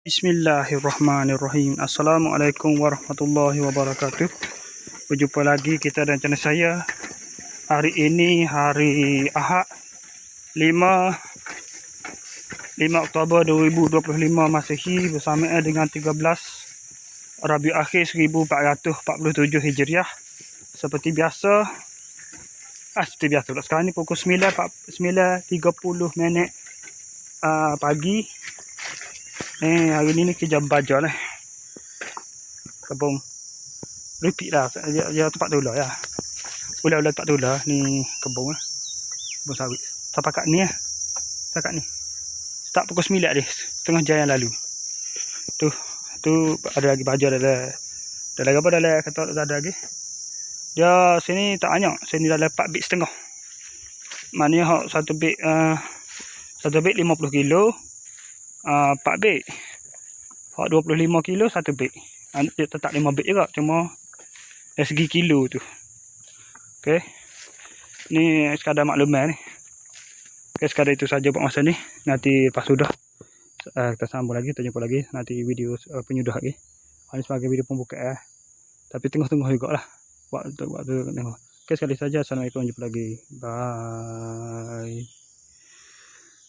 Bismillahirrahmanirrahim. Assalamualaikum warahmatullahi wabarakatuh. Berjumpa lagi kita dan channel saya. Hari ini hari Ahad 5 5 Oktober 2025 Masehi bersama dengan 13 Rabiul Akhir 1447 Hijriah. Seperti biasa ah seperti biasa sekarang ni pukul 9 9.30 minit uh, pagi Eh, hari ni ni kerja baja lah. Kebun. Repeat lah. Dia, dia tempat tu lah ya. Ulah-ulah tempat tu lah. Ni kebun lah. Kebun sawit. Sampai kat ni lah. Sampai kat ni. Start pukul 9 dia. Tengah jam yang lalu. Tu. Tu ada lagi baja dah lah. Dah lagi apa dah lah. Kata tak ada lagi. Dia sini tak banyak. Sini dah 4 bit setengah. Maknanya satu bit. Uh, satu bit 50 kilo uh, 4 beg. Hak 25 kilo satu beg. Uh, dia tetap 5 beg juga cuma dari segi kilo tu. Okey. Ni sekadar maklumat ni. Okey sekadar itu saja buat masa ni. Nanti lepas sudah uh, kita sambung lagi, kita jumpa lagi nanti video uh, penyudah lagi. Ini sebagai video pembuka ya. Tapi tengah-tengah juga lah. Buat untuk buat tu tengok. Okey sekali saja. Assalamualaikum. Jumpa lagi. Bye.